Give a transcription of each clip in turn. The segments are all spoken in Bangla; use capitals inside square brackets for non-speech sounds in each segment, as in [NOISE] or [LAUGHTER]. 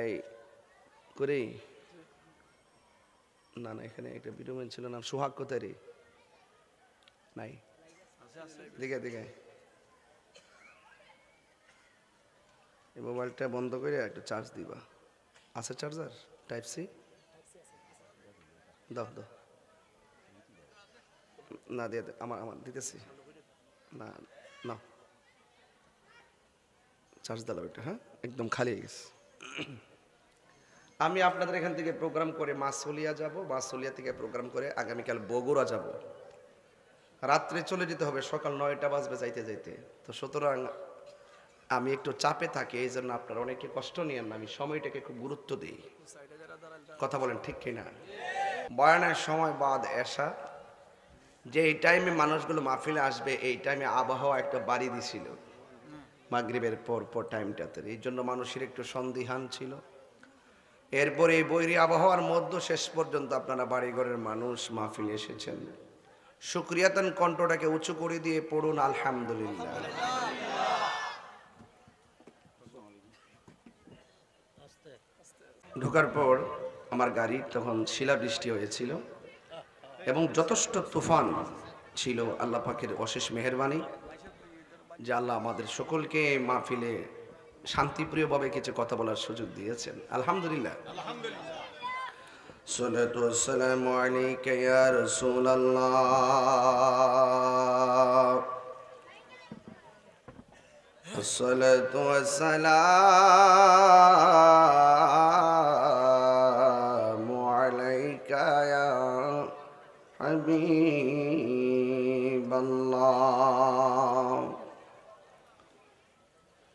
এই, করি। না না, এখানে একটা ভিডিও ম্যান ছিল, নাম সোহাগ কোথায় নাই। দিকে দিকে এই মোবাইলটা বন্ধ করে একটা চার্জ দিবা। আছে চার্জার টাইপ সি দাও দাও। না, দিয়ে আমার আমার, দিতেছি। না না। চার্জ দিলাম এটা হ্যাঁ? একদম খালি গেছে। [COUGHS] আমি আপনাদের এখান থেকে প্রোগ্রাম করে মাসুলিয়া যাব, মাসুলিয়া থেকে প্রোগ্রাম করে আগামীকাল বগুড়া যাব। রাত্রে চলে যেতে হবে, সকাল নয়টা বাজবে যাইতে যাইতে। তো সুতরাং আমি একটু চাপে থাকি, এই জন্য আপনারা অনেকে কষ্ট নিয়েন না, আমি সময়টাকে খুব গুরুত্ব দিই। কথা বলেন ঠিক কিনা? বয়ানের সময় বাদ এসা যে এই টাইমে মানুষগুলো মাহফিলে আসবে, এই টাইমে আবহাওয়া একটা বাড়ি দিছিল। মাগরিবের পর পর টাইমটাতে এই জন্য মানুষের একটু সন্দিহান ছিল। এরপরে এই বৈরী আবহাওয়ার মধ্য শেষ পর্যন্ত আপনারা বাড়িঘরের মানুষ মাহফিলে এসেছেন। সুক্রিয়াতান কণ্ঠটাকে উঁচু করে দিয়ে পড়ুন, আলহামদুলিল্লাহ। ঢোকার পর আমার গাড়ি তখন শিলাবৃষ্টি হয়েছিল এবং যথেষ্ট তুফান ছিল, আল্লাহ পাকের অশেষ মেহরবানি। যে আল্লাহ আমাদের সকলকে এই মাহফিলে শান্তিপ্রিয়ভাবে কিছু কথা বলার সুযোগ দিয়েছেন আলহামদুলিল্লাহ صلاة والسلام عليك يا رسول الله الصلاة والسلام عليك يا حبيب الله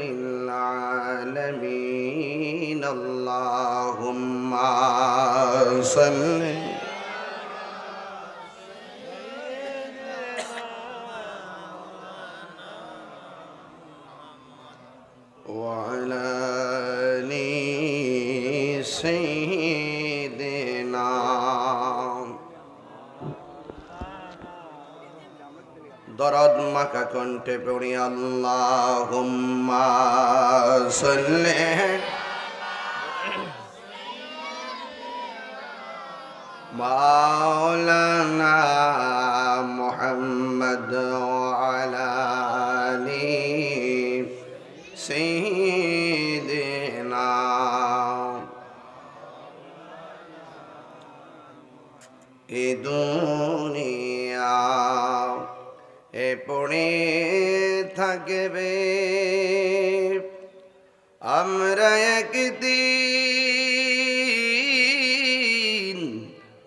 للعالمين. اللهم صل দরদ মাখা কণ্ঠে পড়ি আল্লাহুম্মা সাল্লি পড়ে থাকবে। আমরা একদিন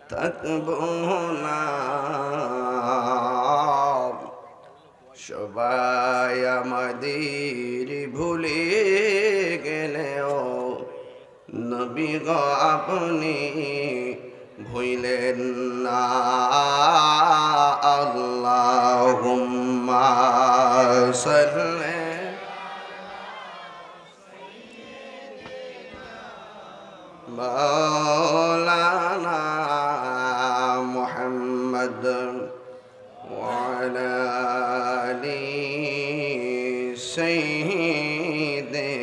থাকব না। সবাই আমাদের ভুলে গেলেও নবী গো আপনি ভুইলেন না। وسلم. مولانا محمد وعلى آله سيدنا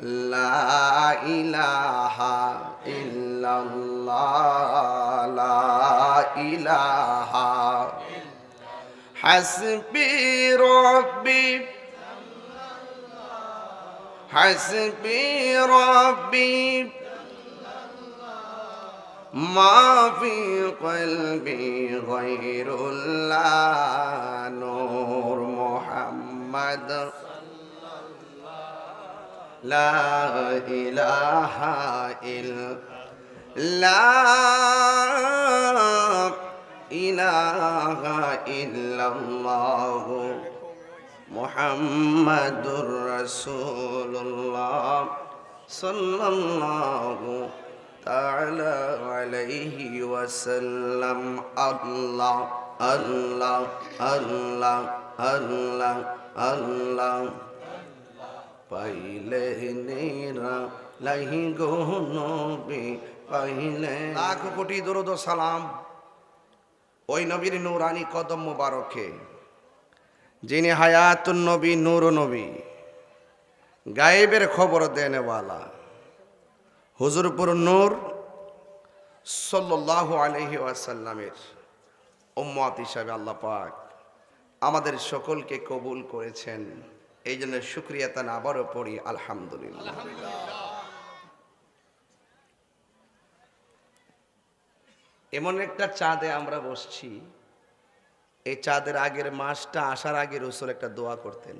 لا إله إلا الله. إله. حسبي ربي. حسبي ربي. ما في قلبي غير الله. نور محمد. لا إله إلا মুহাম্মাদুর রাসূলুল্লাহ সাল্লাল্লাহু তাআলা আলাইহি ওয়াসাল্লাম। আল্লাহ আল্লাহ আল্লাহ আল্লাহ আল্লাহ। পাইলে নেরা লাহি গো নবী লাখ কোটি দরুদ সালাম ওই নবীর নূরানি কদম মুবারকে, যিনি হায়াতুন নবী, নূর নবী, গায়েবের খবর দেনেওয়ালা, হুজুরপুর নূর সাল্লাল্লাহু আলাইহি ওয়াসাল্লামের উম্মত হিসাবে আল্লাহ পাক আমাদের সকলকে কবুল করেছেন। এই জন্য শুক্রিয়া তান আবারও পড়ি, আলহামদুলিল্লাহ। এমন একটা চাঁদে আমরা বসছি, এই চাঁদের আগের মাসটা আসার আগে রসুল একটা দোয়া করতেন।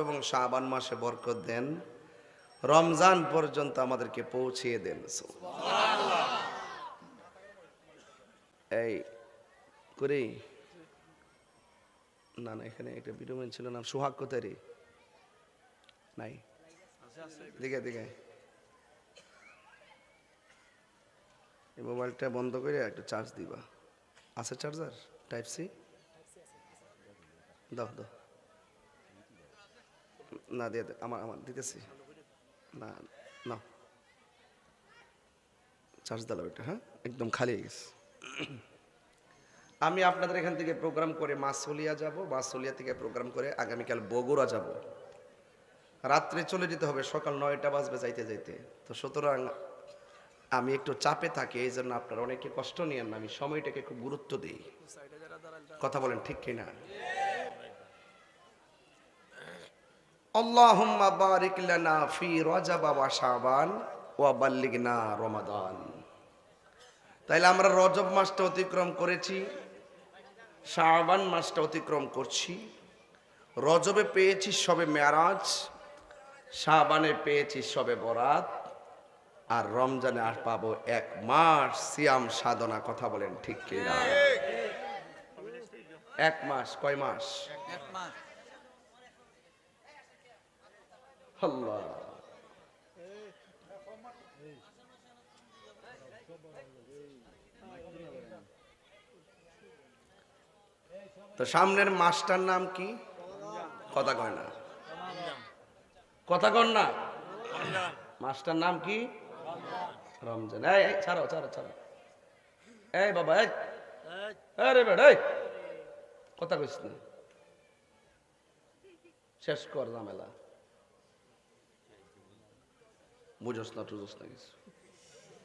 এবং মাসে বরকত দেন। রমজান পর্যন্ত আমাদেরকে পৌঁছিয়ে দেন। এই, করি। না না, এখানে একটা ভিডিও ম্যান ছিল, নাম সোহাগ কোথায় রে নাই। দিকে দিকে এই মোবাইলটা বন্ধ করে একটা চার্জ দিবা। আছে চার্জার টাইপ সি দাও দাও। না, দিয়ে আমার আমার, দিতেছি। না না চার্জ দিলাম এটা হ্যাঁ? একদম খালি হয়ে গেছে। আমি আপনাদের এখান থেকে প্রোগ্রাম করে মাসুলিয়া যাব, মাসুলিয়া থেকে প্রোগ্রাম করে আগামীকাল বগুড়া যাব। রাত্রে চলে যেতে হবে, সকাল নয়টা বাজবে যাইতে যাইতে। তো সুতরাং আমি একটু চাপে থাকি, এই জন্য আপনারা অনেকে কষ্ট নিয়েন না, আমি সময়টাকে খুব গুরুত্ব দিই। কথা বলেন ঠিক কিনা? আল্লাহুম্মা বারিক লানা ফি রজব ওয়া শাবান ওয়া বাল্লিগনা রমাদান। তাইলে আমরা রজব মাসটা অতিক্রম করেছি। শাবান মাসটা অতিক্রম করছি। রজবে পেয়েছি সবে মেয়ারাজ শাবানে পেয়েছি সবে বরাত আর রমজানে আর পাবো এক মাস সিয়াম সাধনা কথা বলেন ঠিক কিনা? এক মাস কয় মাস? আল্লাহ। তো সামনের মাসটার নাম কি? কথা কয় না। কথা কন না। মাসটার নাম কি? রমজান। এই ছাড়ো ছাড়ো ছাড়ো। এই বাবা, এই। আরে কথা কইস না। শেষ কর ঝামেলা। বুঝোস না, টুঝোস না কিছু।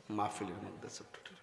মাহফিলের মধ্যে ছোট্ট।